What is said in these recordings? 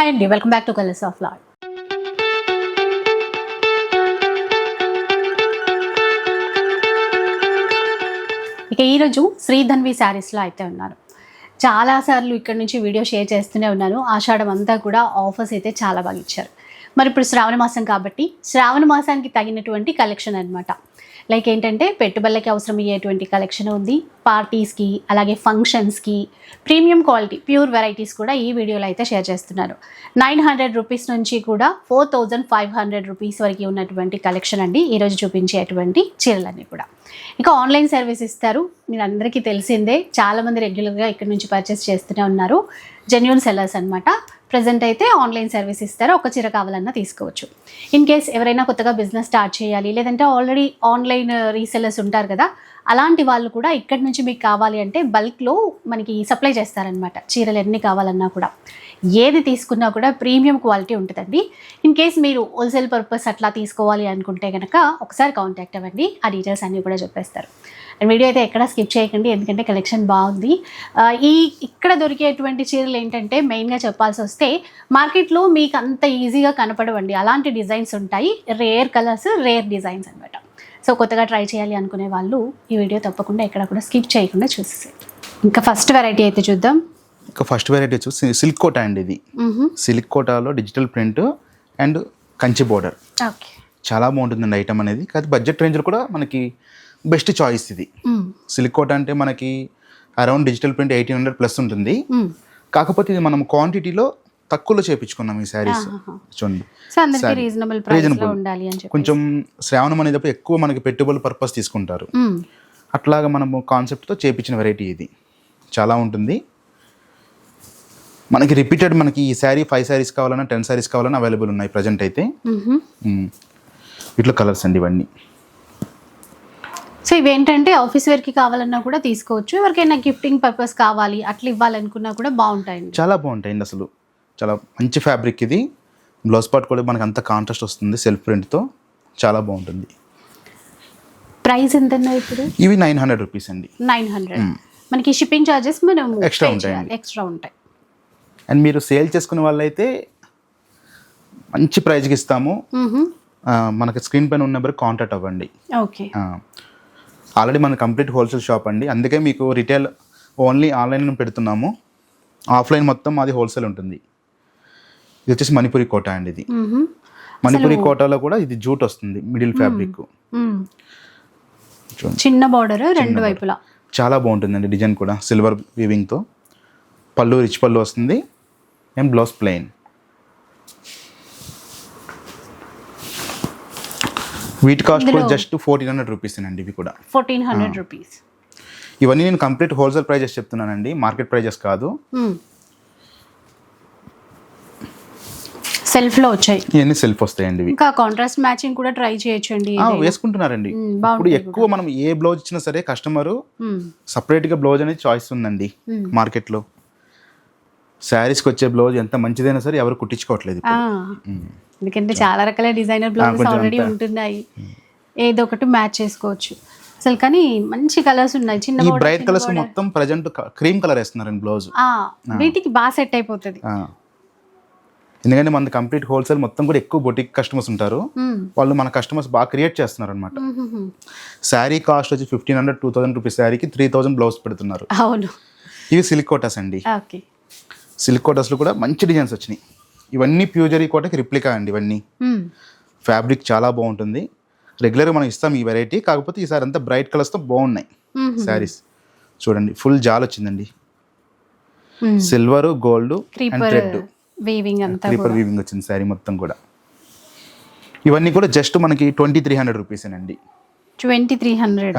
Hi అండి welcome back to colours of lord ఇక ఈరోజు శ్రీధన్వి శారీస్లో అయితే ఉన్నాను చాలాసార్లు ఇక్కడ నుంచి వీడియో షేర్ చేస్తూనే ఉన్నాను. ఆషాఢం అంతా కూడా ఆఫర్స్ అయితే చాలా బాగా ఇచ్చారు. మరి ఇప్పుడు శ్రావణ మాసం కాబట్టి శ్రావణ మాసానికి తగినటువంటి కలెక్షన్ అన్నమాట. లైక్ ఏంటంటే పెట్టుబడులకి అవసరం అయ్యేటువంటి కలెక్షన్ ఉంది పార్టీస్కి అలాగే ఫంక్షన్స్కి ప్రీమియం క్వాలిటీ ప్యూర్ వెరైటీస్ కూడా ఈ వీడియోలో అయితే షేర్ చేస్తున్నారు. నైన్ హండ్రెడ్ రూపీస్ నుంచి కూడా four thousand five hundred rupees వరకు ఉన్నటువంటి కలెక్షన్ అండి. ఈరోజు చూపించేటువంటి చీరలన్నీ కూడా. ఇక ఆన్లైన్ సర్వీస్ ఇస్తారు. మీరు అందరికీ తెలిసిందే చాలామంది రెగ్యులర్గా ఇక్కడ నుంచి పర్చేస్ చేస్తూనే ఉన్నారు. జెన్యున్ సెల్లర్స్ అనమాట ప్రజెంట్ అయితే ఆన్లైన్ సర్వీస్ ఇస్తారు? ఒక చీర కావాలన్నా తీసుకోవచ్చు. ఇన్ కేస్ ఎవరైనా కొత్తగా బిజినెస్ స్టార్ట్ చేయాలి లేదంటే ఆల్రెడీ ఆన్లైన్ రీసెల్లర్స్ ఉంటారు కదా అలాంటి వాళ్ళు కూడా ఇక్కడి నుంచి మీకు కావాలి అంటే బల్క్లో మనకి సప్లై చేస్తారనమాట చీరలు ఎన్ని కావాలన్నా కూడా. ఏది తీసుకున్నా కూడా ప్రీమియం క్వాలిటీ ఉంటుందండి. ఇన్ కేస్ మీరు హోల్సేల్ పర్పస్ అట్లా తీసుకోవాలి అనుకుంటే కనుక ఒకసారి కాంటాక్ట్ అవ్వండి. ఆ డీటెయిల్స్ అన్నీ కూడా చెప్పేస్తారు. అండ్ వీడియో అయితే ఎక్కడ స్కిప్ చేయకండి ఎందుకంటే కలెక్షన్ బాగుంది. ఈ ఇక్కడ దొరికేటువంటి చీరలు ఏంటంటే మెయిన్గా చెప్పాల్సి వస్తే మార్కెట్లో మీకు అంత ఈజీగా కనపడవండి. అలాంటి డిజైన్స్ ఉంటాయి. రేర్ కలర్స్ రేర్ డిజైన్స్ అనమాట సో కొత్తగా ట్రై చేయాలి అనుకునే వాళ్ళు ఈ వీడియో తప్పకుండా ఎక్కడ కూడా స్కిప్ చేయకుండా చూసేసి ఇంకా ఫస్ట్ వెరైటీ అయితే చూద్దాం. ఇక ఫస్ట్ వెరైటీ వచ్చి సిల్క్ కోట అండి ఇది. సిల్క్ కోటాలో digital print and Kanchi border. Okay. చాలా బాగుంటుందండి ఐటమ్ అనేది. కాదు బడ్జెట్ రేంజ్లో కూడా మనకి బెస్ట్ చాయిస్ ఇది. సిల్క్ కోట అంటే మనకి around digital print eighteen hundred plus ఉంటుంది. కాకపోతే ఇది మనం క్వాంటిటీలో తక్కువలో చేపించుకున్నాం ఈ శారీస్. చూడండి. రీజనబుల్ కొంచెం శ్రావణం అనేటప్పుడు ఎక్కువ మనకి పెట్టుబడి పర్పస్ తీసుకుంటారు. అట్లాగా మనము కాన్సెప్ట్తో చేపించిన వెరైటీ ఇది. చాలా ఉంటుంది. మనకి రిపీటెడ్ మనకి ఈ శారీ ఫైవ్ శారీస్ కావాలన్నా టెన్ శారీస్ కావాలన్నా అవైలబుల్ ఉన్నాయి ప్రజెంట్ అయితే. వీటిలో కలర్స్ అండి ఇవన్నీ. సో ఇవేంటంటే ఆఫీస్ వేర్కి కావాలన్నా కూడా తీసుకోవచ్చు. ఎవరికైనా గిఫ్టింగ్ పర్పస్ కావాలి అట్లా ఇవ్వాలనుకున్నా కూడా బాగుంటాయండి. చాలా బాగుంటాయండి అసలు. చాలా మంచి ఫ్యాబ్రిక్ ఇది. బ్లౌజ్ పార్ట్ కూడా మనకి అంత కాంట్రాస్ట్ వస్తుంది సెల్ఫ్ ప్రింట్తో. చాలా బాగుంటుంది. ప్రైస్ ఎంత ఇప్పుడు? ఇవి నైన్ హండ్రెడ్ రూపీస్ అండి. Nine hundred. మనకి షిప్పింగ్ చార్జెస్ మనం Extra ఉంటాయండి. ఎక్స్ట్రా ఉంటాయి. అండ్ మీరు సేల్ చేసుకునే వాళ్ళైతే మంచి ప్రైజ్కి ఇస్తాము. మనకి స్క్రీన్ పైన ఉన్న నెంబర్ కాంటాక్ట్ అవ్వండి. ఓకే. ఆల్రెడీ మన కంప్లీట్ హోల్సేల్ షాప్ అండి. అందుకే మీకు రిటైల్ ఓన్లీ ఆన్లైన్ పెడుతున్నాము. ఆఫ్లైన్ మొత్తం మాది హోల్సేల్ ఉంటుంది. ఇది వచ్చేసి మణిపురి కోట అండి ఇది. మణిపురి కోటలో కూడా ఇది జూట్ వస్తుంది మిడిల్ ఫ్యాబ్రిక్. చిన్న బార్డర్ రెండు వైపులా. చాలా బాగుంటుందండి డిజైన్ కూడా సిల్వర్ వీవింగ్తో పళ్ళు రిచ్ పళ్ళు వస్తుంది. And blouse plain. వీటి కాస్ట్ కూడా జస్ట్ ఫోర్టీన్ హండ్రెడ్ రూపీస్ అండి ఇవి కూడా. Fourteen hundred rupees. ఇవన్నీ నేను కంప్లీట్ హోల్సేల్ ప్రైజెస్ చెప్తున్నానండి మార్కెట్ ప్రైజెస్ కాదు. సెల్ఫ్లో వచ్చాయి. ఇవన్నీ సెల్ఫ్ వస్తాయండి ఇంకా కాంట్రాస్ట్ మ్యాచింగ్ కూడా ట్రై చేయొచ్చండి వేసుకుంటున్నారండి. ఇప్పుడు ఎక్కువ మనం ఏ బ్లౌజ్ ఇచ్చినా సరే కస్టమరు మ్మ్. సపరేట్గా బ్లౌజ్ అనేది చాయిస్ ఉందండి మ్మ్. మార్కెట్లో. శారీస్కి వచ్చే బ్లౌజ్ ఎంత మంచిదైనా సరే ఎవరు కుట్టించుకోవట్లేదు. ఎందుకంటే చాలా రకాల డిజైనర్ బ్లౌజెస్ ఆల్రెడీ. ఉంటున్నాయి. ఏదో ఒకటి మ్యాచ్ చేసుకోవచ్చు. అసలు కానీ మంచి కలర్స్ ఉన్నాయి. చిన్న ఈ బ్రైట్ కలర్స్. మొత్తం ప్రజెంట్ క్రీమ్ కలర్ వేస్తున్నారండి బ్లౌజ్. వీటికి బాగా సెట్ అయిపోతుంది. ఎందుకంటే మన కంప్లీట్ హోల్సేల్ మొత్తం కూడా ఎక్కువ బొటిక్ కస్టమర్స్ ఉంటారు. వాళ్ళు మన కస్టమర్స్ బాగా క్రియేట్ చేస్తున్నారు అనమాట. శారీ కాస్ట్ వచ్చి fifteen hundred two thousand rupees శారీకి త్రీ థౌసండ్ బ్లౌజ్ పెడుతున్నారు. అవును. ఇవి సిల్క్ కోటాస్ అండి. ఓకే. సిల్క్ కోటాస్లో కూడా మంచి డిజైన్స్ వచ్చినాయి. ఇవన్నీ ప్యూజరీ కోటకి రిప్లికా అండి ఇవన్నీ. ఫ్యాబ్రిక్ చాలా బాగుంటుంది. రెగ్యులర్గా మనం ఇస్తాం ఈ వెరైటీ కాకపోతే ఈసారి అంతా బ్రైట్ కలర్స్తో బాగున్నాయి. శారీస్. చూడండి ఫుల్ జాల్ వచ్చిందండి. Silver gold and red. Creeper weaving వచ్చింది శారీ మొత్తం కూడా. ఇవన్నీ కూడా జస్ట్ మనకి twenty three hundred రూపీసేనండి. Twenty three hundred.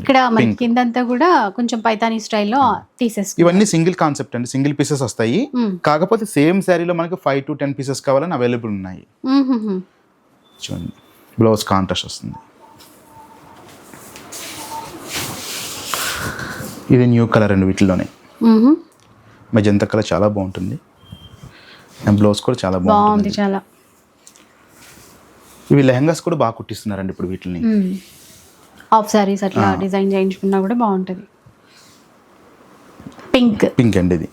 ఇక్కడ కిందంతా కూడా కొంచెం పైతానీ స్టైల్లో తీసేసుకు ఇవన్నీ సింగిల్ కాన్సెప్ట్ అండి సింగిల్ పీసెస్ వస్తాయి. కాకపోతే సేమ్ శారీలో మనకి ఫైవ్ టు టెన్ పీసెస్ కావాలని అవైలబుల్ ఉన్నాయి. చూడండి బ్లౌజ్ కాంట్రాస్ట్ వస్తుంది. ఇది న్యూ కలర్ అండి వీటిలోనే. మెజంతా కలర్ చాలా బాగుంటుంది. బ్లౌజ్ కూడా చాలా బాగుంది చాలా. ఇవి లెహంగాస్ కూడా బాగా కుట్టిస్తున్నారండి ఇప్పుడు వీటిని ఆఫ్ సారీస్ అట్లా డిజైన్ చేయించుకున్నా కూడా బాగుంటుంది. పింక్ పింక్ అండి ఇది.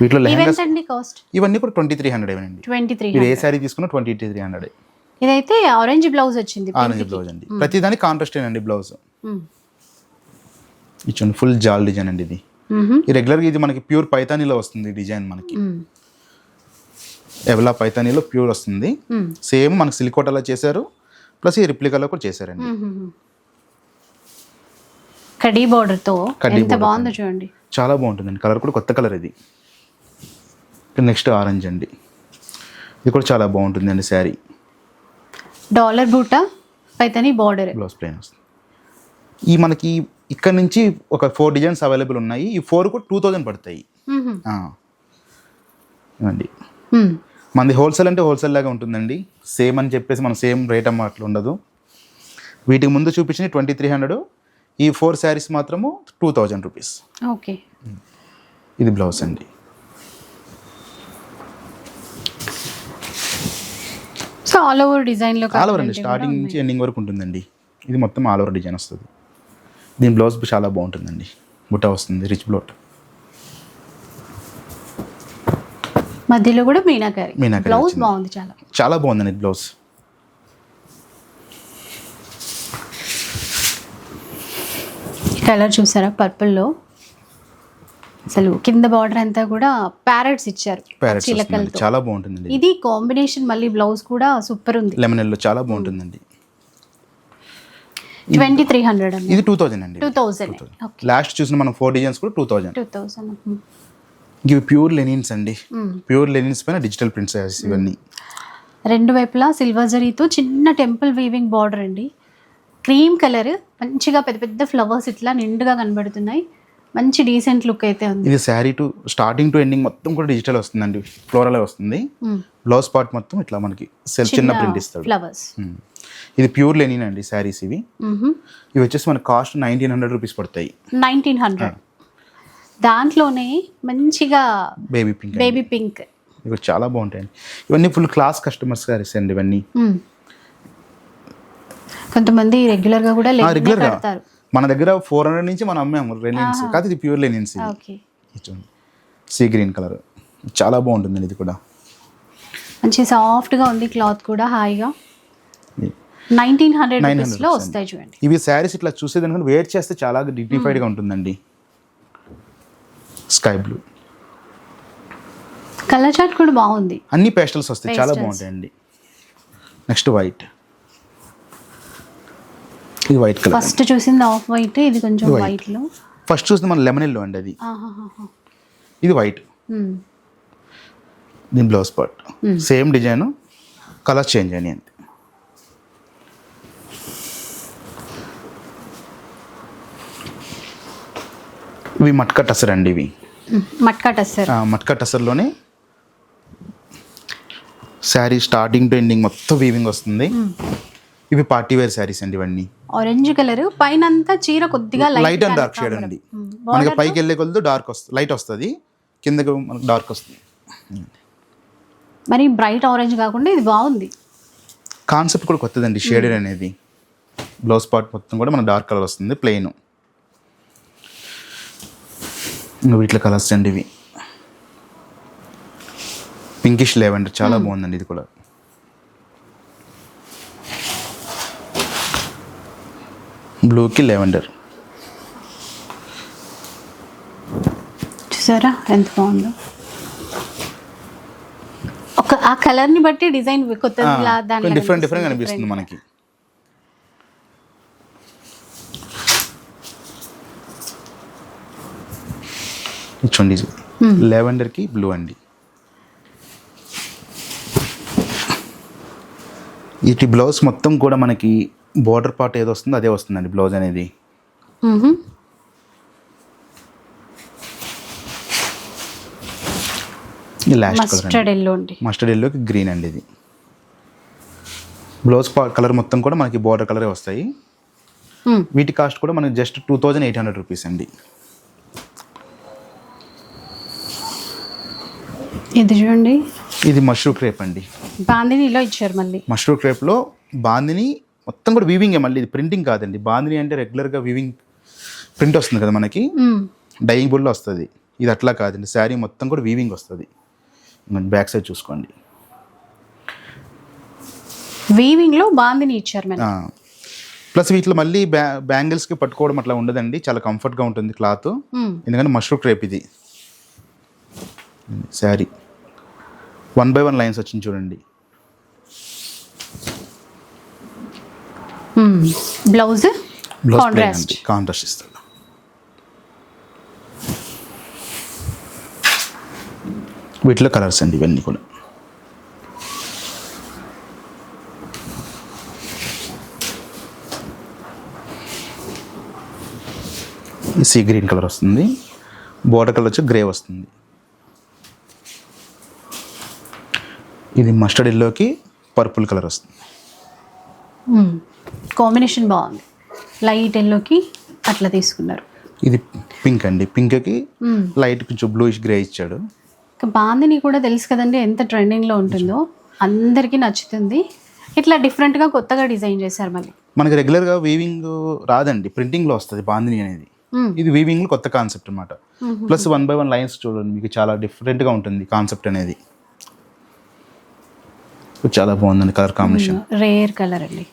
వీటిలో లెహంగాస్ అండి కాస్ట్ ఇవన్నీ కూడా ట్వంటీ త్రీ హండ్రెడ్ ఏనండి. ట్వంటీ త్రీ మీరు ఏ శారీ తీసుకున్నా ట్వంటీ త్రీ హండ్రెడ్ ఇదైతే ఆరెంజ్ బ్లౌజ్ వచ్చింది ఆరెంజ్ బ్లౌజ్ అండి. ప్రతిదాని కాంట్రాస్ట్ అండి బ్లౌజ్. ఇచ్చండి ఫుల్ జాల్ డిజైన్ అండి ఇది. రెగ్యులర్గా ఇది మనకి ప్యూర్ పైతానీలో వస్తుంది డిజైన్ మనకి. ఎవలా పైతానీలో ప్యూర్ వస్తుంది. మ్మ్. సేమ్ మనకి సిలికోటాలో చేశారు. ప్లస్ ఈ రిప్లికాలో కూడా చేశారండి. మ్మ్. కడీ border తో కడ్డీ ఎంత బాగుందో చూడండి. చాలా బాగుంటుందండి. కలర్ కూడా కొత్త కలర్ ఇది. నెక్స్ట్ ఆరెంజ్ అండి. ఇది కూడా చాలా బాగుంటుందండి శారీ. డాలర్ బూట? పైతని బార్డర్ బ్లౌజ్ ప్లెయిన్ వస్తుంది. ఈ మనకి ఇక్కడ నుంచి ఒక ఫోర్ డిజైన్స్ అవైలబుల్ ఉన్నాయి. ఈ ఫోర్ కూడా టూ థౌజండ్ పడతాయి. ఆ. మనది హోల్సేల్ అంటే హోల్సేల్ లాగా ఉంటుందండి. సేమ్ అని చెప్పేసి మనం సేమ్ రేట్ అమ్మ అట్లా ఉండదు. వీటికి ముందు చూపించిన ట్వంటీ త్రీ హండ్రెడ్. ఈ ఫోర్ శారీస్ మాత్రము టూ థౌజండ్ రూపీస్. ఓకే. ఇది బ్లౌజ్ అండి. సో ఆల్ ఓవర్ డిజైన్లో ఆల్ ఓవర్ అండి స్టార్టింగ్ నుంచి ఎండింగ్ వరకు ఉంటుందండి. ఇది మొత్తం ఆల్ ఓవర్ డిజైన్ వస్తుంది. దీని బ్లౌజ్ చాలా బాగుంటుందండి. బుట్ట వస్తుంది రిచ్ బ్లౌట్ మధ్యలో కూడా మీనాకరి మీనాకరి బ్లౌజ్. బాగుంది చాలా. చాలా బాగుందండి బ్లౌజ్. కలర్ చూసారా? పర్పుల్లో అసలు కింద బార్డర్ అంతా కూడా ప్యారెట్స్ ఇచ్చారు చిలకలతో. చాలా బాగుంటుందండి. ఇది కాంబినేషన్ మళ్ళీ బ్లౌజ్ కూడా సూపర్ ఉంది. లెమన్ ఎల్లో చాలా బాగుంటుందండి. ట్వంటీ త్రీ హండ్రెడ్ ఇది టూ థౌజండ్ అండి. టూ థౌజండ్ లాస్ట్ చూసిన మనం ఫోర్ డిజైన్స్ కూడా టూ థౌజండ్ టూ థౌజండ్ ఇవి ప్యూర్ లెనిన్స్ అండి. ప్యూర్ లెనిన్స్ పైన డిజిటల్ ప్రింట్స్ ఇవన్నీ. రెండు వైపులా సిల్వర్ జరీతో చిన్న టెంపుల్ వీవింగ్ బార్డర్ అండి. క్రీమ్ కలర్ మంచిగా పెద్ద పెద్ద ఫ్లవర్స్ ఇట్లా నిండుగా కనబడుతున్నాయి. మంచి డీసెంట్ లుక్ అయితే ఉంది. ఇది sari to starting to ending మొత్తం కూడా డిజిటల్ వస్తుందండి. ఫ్లోరల్ వస్తుంది. బ్లౌజ్ పార్ట్ మొత్తం ఇట్లా మనకి సెల్ చిన్న ప్రింట్ ఇస్తాడు. ఫ్లవర్స్. ఇది ప్యూర్ లెనిన్ అండి శారీస్ ఇవి. ఇవి వచ్చేసి మన కాస్ట్ నైన్టీన్ హండ్రెడ్ రూపీస్ పడతాయి. Nineteen hundred. దాంట్లోనే మంచిగా బేబీ పింక్ బేబీ పింక్ ఇవి చాలా బాగుంటాయండి. ఇవన్నీ ఫుల్ క్లాస్ కస్టమర్స్ శారీస్ అండి ఇవన్నీ. కొంతమంది రెగ్యులర్గా కూడా రెగ్యులర్గా. మన దగ్గర ఫోర్ హండ్రెడ్ నుంచి మనం అమ్మాము. లెనిన్స్ కాదు ఇది ప్యూర్ లెనిన్స్ చూడండి. సీ గ్రీన్ కలర్ చాలా బాగుంటుందండి ఇది కూడా. మంచి సాఫ్ట్గా ఉంది క్లాత్ కూడా హాయిగా. నైన్టీన్ హండ్రెడ్ 900 రూపీస్లో వస్తాయి చూడండి. ఇవి శారీస్ ఇట్లా చూసేదానికన్నా వేర్ చేస్తే చాలా డిగ్నిఫైడ్గా ఉంటుందండి. Sky blue. కలర్ చార్ట్ కూడా బాగుంది. అన్ని పేస్టల్స్ వస్తాయి చాలా. బాగుంటాయండి. Next white. ఇది వైట్ కలర్. ఫస్ట్ చూసింది ఆఫ్ వైట్ ఇది కొంచెం. వైట్. లో. ఫస్ట్ చూస్తే మన లెమన్ ఎల్లో అండి అది. ఇది వైట్. దీని blouse part. Same design colour change అని అంతే. ఇవి మట్కా టసర్ అండి ఇవి. మట్కా టస్సర్ మట్కా టసర్లోనే శారీ స్టార్టింగ్ టు ఎండింగ్ మొత్తం వీవింగ్ వస్తుంది. ఇవి పార్టీ వేర్ శారీస్ అండి ఇవన్నీ. ఆరెంజ్ కలర్ పైన అంతా చీర కొద్దిగా లైట్ అండ్ డార్క్ షేడ్ అండి. మనకి పైకి వెళ్ళే కొలది డార్క్ వస్తుంది లైట్ వస్తుంది. కిందకి మనకు డార్క్ వస్తుంది. మరి బ్రైట్ ఆరెంజ్ కాకుండా ఇది బాగుంది. కాన్సెప్ట్ కూడా కొత్తదండి షేడెడ్ అనేది. బ్లౌజ్ పార్ట్ మొత్తం కూడా మన డార్క్ కలర్ వస్తుంది ప్లెయిన్ వీటిలో కలర్స్ అండి ఇవి. పింకిష్ లెవెండర్ చాలా బాగుందండి ఇది కూడా. బ్లూకి లెవెండర్. చూసారా? ఎంత బాగుందో. ఒక ఆ కలర్ని బట్టి డిజైన్ దానిలా డిఫరెంట్ డిఫరెంట్. కనిపిస్తుంది మనకి. చూడండి లెవెండర్కి బ్లూ అండి. వీటి బ్లౌజ్ మొత్తం కూడా మనకి బోర్డర్ పార్ట్ ఏదో వస్తుందో అదే వస్తుందండి బ్లౌజ్ అనేది. మస్టర్డ్ ఎల్లో అండి. మస్టర్డ్ ఎల్లోకి గ్రీన్ అండి ఇది. బ్లౌజ్ కలర్ మొత్తం కూడా మనకి బోర్డర్ కలరే వస్తాయి. వీటి కాస్ట్ కూడా మనకి just two thousand eight hundred rupees అండి. ఇది చూడండి. ఇది మష్రూ క్రేప్ అండి. బాందినిలో ఇచ్చారు మళ్ళీ. మష్రూ క్రేప్లో బాందిని మొత్తం కూడా వీవింగే మళ్ళీ ఇది ప్రింటింగ్ కాదండి. బాందిని అంటే రెగ్యులర్గా వీవింగ్ ప్రింట్ వస్తుంది కదా మనకి. డైయింగ్ బోర్డ్లో వస్తుంది. ఇది అట్లా కాదండి. శారీ మొత్తం కూడా వీవింగ్ వస్తుంది. బ్యాక్ సైడ్ చూసుకోండి. వీవింగ్లో బాందిని ఇచ్చారు ప్లస్ వీటిలో మళ్ళీ బ్యా బ్యాంగిల్స్కి పట్టుకోవడం అట్లా ఉండదండి. చాలా కంఫర్ట్గా ఉంటుంది క్లాత్. ఎందుకంటే మష్రూమ్ క్రేప్ ఇది. Sari. One by one lines వచ్చింది చూడండి. బ్లౌజ్? కాంట్రాస్ట్. కాంట్రాస్ట్ ఇస్తాడు వీటిలో కలర్స్ అండి ఇవన్నీ కూడా. సీ గ్రీన్ కలర్ వస్తుంది. బోర్డర్ కలర్ వచ్చి గ్రే వస్తుంది. ఇది మస్టర్డ్ ఎల్లోకి పర్పుల్ కలర్ వస్తుంది. కాంబినేషన్ బాగుంది. లైట్ ఎల్లోకి అట్లా తీసుకున్నారు. ఇది పింక్ అండి. పింక్కి. లైట్ కొంచెం బ్లూయిష్ గ్రే ఇచ్చాడు. బాందిని కూడా తెలుసు కదండి ఎంత ట్రెండింగ్లో ఉంటుందో. అందరికీ నచ్చుతుంది. ఇట్లా డిఫరెంట్గా కొత్తగా డిజైన్ చేశారు మళ్ళీ. మనకి రెగ్యులర్గా వీవింగ్ రాదండి. ప్రింటింగ్లో వస్తుంది బాందిని అనేది. మ్మ్. ఇది వీవింగ్లో కొత్త కాన్సెప్ట్ అనమాట plus one by one lines చూడండి మీకు చాలా డిఫరెంట్గా ఉంటుంది కాన్సెప్ట్ అనేది. చాలా బాగుందండి కలర్ కాంబినేషన్. రేర్ కలర్ అండి.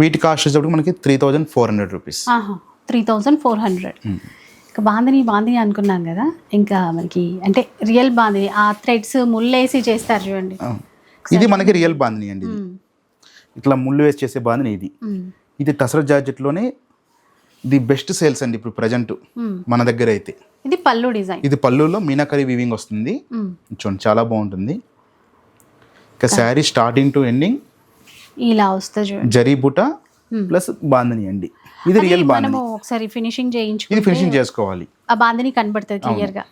వీటి కాస్ట్ వచ్చేటప్పుడు మనకి three thousand four hundred rupees. Three thousand four hundred. ఇంకా బాందిని బాందిని అనుకున్నాం కదా ఇంకా మనకి అంటే రియల్ బాందిని ఆ థ్రెడ్స్ ముళ్ళేసి చేస్తారు చూడండి. ఇది మనకి రియల్ బాందిని అండి ఇట్లా ముళ్ళు వేసి చేసే బాందిని ఇది. ఇది టసర్ జార్జెట్లోనే ది బెస్ట్ సేల్స్ అండి ఇప్పుడు ప్రజెంట్. మన దగ్గర అయితే. ఇది పళ్ళు డిజైన్. ఇది పళ్ళులో మీనాకరి వీవింగ్ వస్తుంది. చూడండి చాలా బాగుంటుంది. ఇక శారీ స్టార్టింగ్ టు ఎండింగ్ ఇలా వస్తుంది చూడండి. జరీ బుట ప్లస్ బాందని అండి. ఇది రియల్ బాందని ఒకసారి ఫినిషింగ్ ఇది చేయించుకుంటే ఫినిషింగ్ చేసుకోవాలి. ఆ బాందిని కనబడుతుంది క్లియర్గా.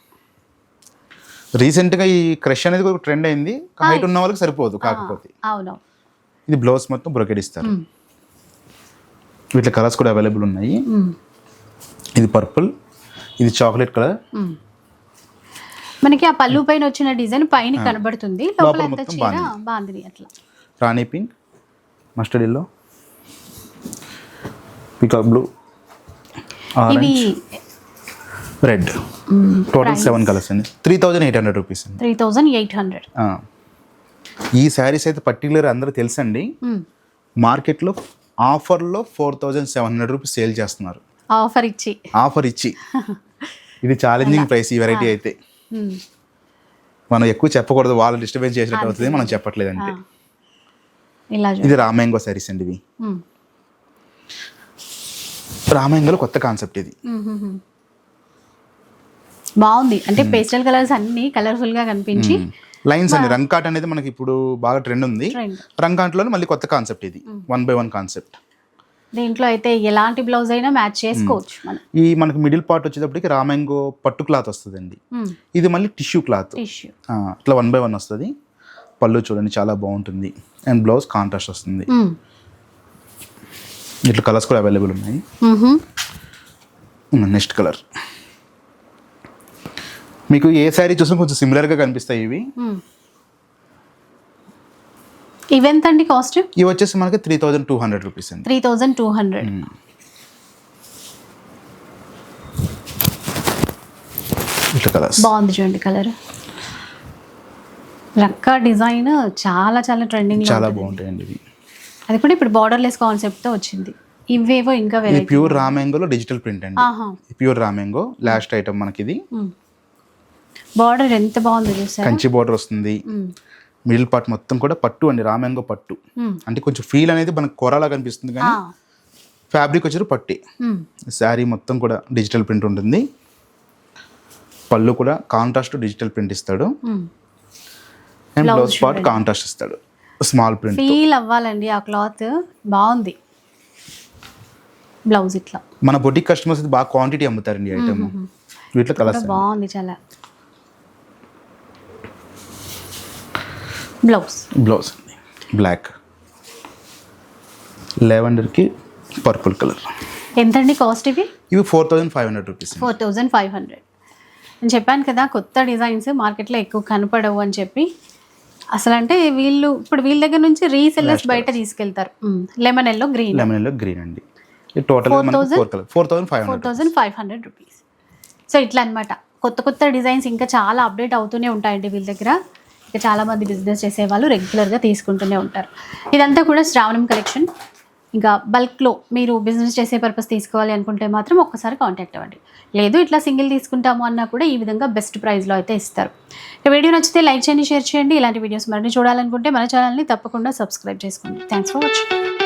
రీసెంట్గా ఈ క్రష్ అనేది ఒక ట్రెండ్ అయింది. హైట్ ఉన్న వాళ్ళకి సరిపోదు కాకపోతే. అవును. ఇది బ్లౌజ్ మొత్తం బ్రొకెడ్ ఇస్తారు. వీటిలో కలర్స్ కూడా అవైలబుల్ ఉన్నాయి. ఇది పర్పుల్ ఇది చాక్లెట్ కలర్. మనకి ఆ పళ్ళు పైన వచ్చిన డిజైన్ పైన కనబడుతుంది. లోపల అంతా చీర? బాందిని అట్లా. Rani pink mustard yellow peacock blue ఇవి రెడ్ టోటల్ సెవెన్ కలర్స్ అండి. Three thousand eight hundred rupees three thousand eight hundred. ఈ శారీస్ అయితే పర్టికులర్ అందరూ తెలుసండి. మార్కెట్లో ఆఫర్లో four thousand seven hundred rupees sale చేస్తున్నారు. ఆఫర్ ఇచ్చి. ఆఫర్ ఇచ్చి. ఇది ఛాలెంజింగ్ ప్రైస్ ఈ వెరైటీ అయితే. మనం ఎక్కువ చెప్పకూడదు వాళ్ళు డిస్టర్బెన్స్ చేసినట్టు అవుతుంది మనం చెప్పట్లేదు అంతే. ఇది రామాయంగో శారీస్ అండి ఇవి. రామాయంగోలో కొత్త కాన్సెప్ట్ ఇది. బాగుంది. అంటే పేస్టల్ కలర్స్ అన్ని కలర్ఫుల్గా కనిపించి లైన్స్ అండి. రంకాట్ అనేది మనకి ఇప్పుడు బాగా ట్రెండ్ ఉంది. ట్రెండ్ రంకాట్లోనే మళ్ళీ కొత్త కాన్సెప్ట్ ఇది. వన్ బై వన్ కాన్సెప్ట్ దీంట్లో అయితే ఎలాంటి బ్లౌజ్ అయినా మ్యాచ్ చేసుకోవచ్చు ఈ మనకి మిడిల్ పార్ట్ వచ్చేటప్పటికి రామాయంగో పట్టు క్లాత్ వస్తుందండి. ఇది మళ్ళీ టిష్యూ క్లాత్ ఇట్లా వన్ బై వన్ వస్తుంది. పళ్ళు చూడండి చాలా బాగుంటుంది. అండ్ బ్లౌజ్ కాంట్రాస్ట్ వస్తుంది. ఇట్లా కలర్స్ కూడా అవైలబుల్ ఉన్నాయి. నెక్స్ట్ కలర్ మీకు ఏ శారీ చూసినా కొంచెం సిమిలర్గా కనిపిస్తాయి ఇవి. ఇవెంత అండి కాస్ట్? ఇవి వచ్చేసి మనకి three thousand two hundred rupees అండి. Three thousand two hundred. ఇట్లా కలర్స్. బాగుంది చూడండి కలర్. రక్క డిజైన్ చాలా చాలా ట్రెండింగ్ చాలా బాగుంటాయండి ఇవి. అది కూడా ఇప్పుడు బార్డర్లెస్ కాన్సెప్ట్తో వచ్చింది. ఇవేవో ఇంకా ఇది వెరైటీ ప్యూర్ రామెంగోలో డిజిటల్ ప్రింట్ అండి. ప్యూర్ రామెంగో లాస్ట్ ఐటమ్ మనకి ఇది బార్డర్ ఎంత బాగుందో చూసారా? కంచి బోర్డర్ వస్తుంది. మిడిల్ పార్ట్ మొత్తం కూడా పట్టు అండి రామెంగో పట్టు. అంటే కొంచెం ఫీల్ అనేది మనకు కొరలా కనిపిస్తుంది కానీ. ఫ్యాబ్రిక్ వచ్చేది పట్టి. శారీ మొత్తం కూడా డిజిటల్ ప్రింట్ ఉంటుంది. పళ్ళు కూడా కాంట్రాస్ట్ డిజిటల్ ప్రింట్ ఇస్తాడు. అండ్ బ్లౌజ్ పార్ట్ కాంట్రాస్ట్ ఇస్తాడు. స్మాల్ ప్రింట్ ఫీల్ అవ్వాలండి ఆ క్లాత్ బాగుంది. బ్లౌజ్ ఇట్లా. మన బొటిక్ కస్టమర్స్ బాగా క్వాంటిటీ అమ్ముతారండి ఐటమ్ వీటిలో కలర్స్ బాగుంది చాలా. బ్లౌజ్ బ్లౌజ్ అండి. బ్లాక్ లెవెండర్కి పర్పుల్ కలర్ ఎంతండి కాస్ట్ ఇవి? ఇవి four thousand five hundred rupees four thousand five hundred నేను చెప్పాను కదా కొత్త డిజైన్స్ మార్కెట్లో ఎక్కువ కనపడవు అని చెప్పి. అసలు అంటే వీళ్ళు ఇప్పుడు వీళ్ళ దగ్గర నుంచి రీసెల్లర్స్ బయట తీసుకెళ్తారు. Lemon yellow green lemon yellow green అండి. Total four thousand five four thousand five hundred rupees so ఇట్లా అనమాట కొత్త కొత్త డిజైన్స్ ఇంకా చాలా అప్డేట్ అవుతూనే ఉంటాయండి వీళ్ళ దగ్గర. ఇంకా చాలామంది బిజినెస్ చేసేవాళ్ళు రెగ్యులర్గా తీసుకుంటూనే ఉంటారు. ఇదంతా కూడా శ్రావణం కలెక్షన్ ఇంకా బల్క్లో మీరు బిజినెస్ చేసే పర్పస్ తీసుకోవాలి అనుకుంటే మాత్రం ఒక్కసారి కాంటాక్ట్ అవ్వండి. లేదు ఇట్లా సింగిల్ తీసుకుంటాము అన్నా కూడా ఈ విధంగా బెస్ట్ ప్రైస్లో అయితే ఇస్తారు. ఇక వీడియో నచ్చితే లైక్ చేయండి షేర్ చేయండి. ఇలాంటి వీడియోస్ మరిన్ని చూడాలనుకుంటే మన ఛానల్ని తప్పకుండా సబ్స్క్రైబ్ చేసుకోండి. Thanks for watching